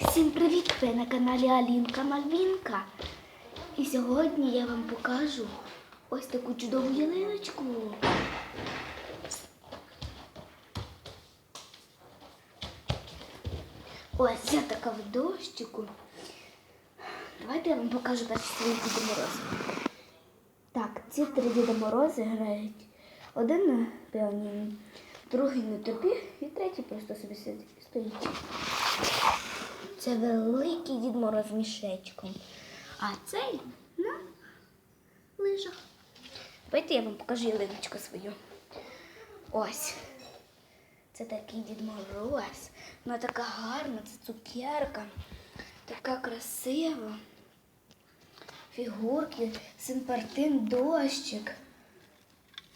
Всім привіт! Ви на каналі Алінка Мальвінка. І сьогодні я вам покажу ось таку чудову ялиночку. Ось я така в дощику. Давайте я вам покажу перші свої Діда Морози. Так, ці три Діда Морози грають. Один на піаніно, другий на тобі і третій просто собі стоїть. Це великий Дід Мороз мішечком. А цей на лижах. Давайте я вам покажу ялиночку свою. Ось. Це такий Дід Мороз. Вона така гарна, це цукерка. Така красива. Фігурки, симпартин, дощик.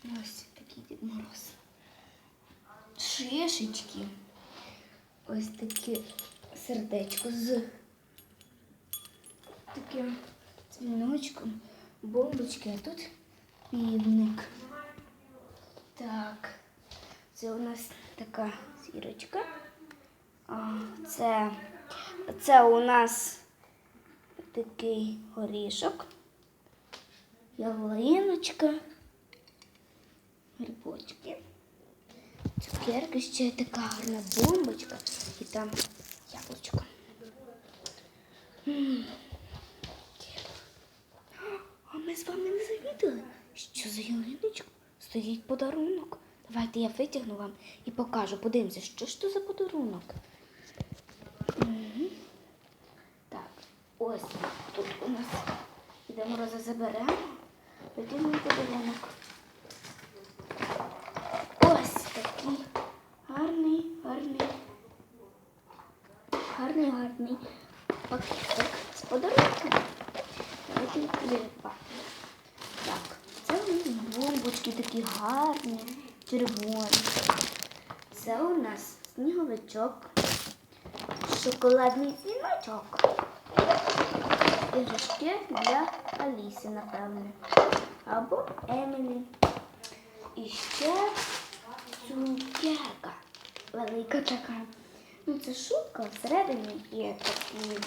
Ось такий Дід Мороз. Шишечки. Ось таке сердечко з таким дзвіночком, бомбочки, а тут півник. Так, це у нас така зірочка. А, це, це у нас такий горішок, ялиночка, грибочки. Цукерка ще така гарна бомбочка і там. А ми з вами не замітили, що за ялиночку стоїть подарунок. Давайте я витягну вам і покажу. Подивимося, що ж то за подарунок. Так, ось тут у нас йдемо роза заберемо. Витягнемо подарунок. Так, це у нас бомбочки такі гарні, червоні. Це у нас сніговичок, шоколадний дзвіночок. Іграшки для Аліси, напевне. Або Емілі. І ще цукерка. Велика така. Ну, це шубка, всередині є такі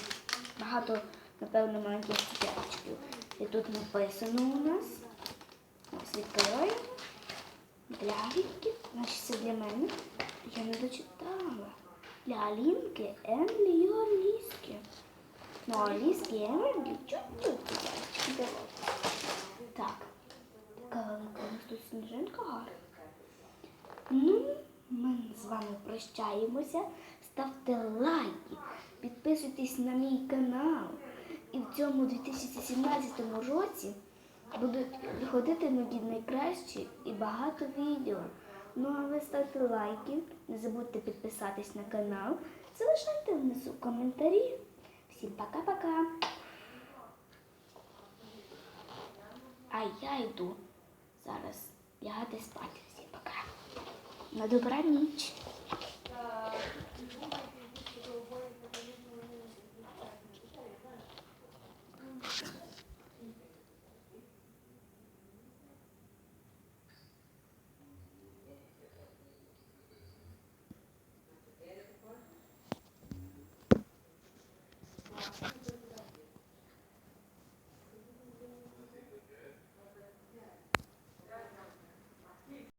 багато, напевно, маленьких цукерочків. І тут написано у нас. Ось. Для Алінки. Значить, це для мене. Я не дочитала. Для Алінки, Емлі і Аліски. Ну, Аліски і Емлі. Так. Така велика у нас тут сніжинка гарна. Ну, ми з вами прощаємося. Ставте лайки, підписуйтесь на мій канал. Цьому 2017 році будуть виходити нові найкращі і багато відео. Ну а ви ставте лайки, не забудьте підписатись на канал, залишайте внизу коментарі. Всім пока-пока. А я йду зараз лягати спати. Всім пока. На добраніч.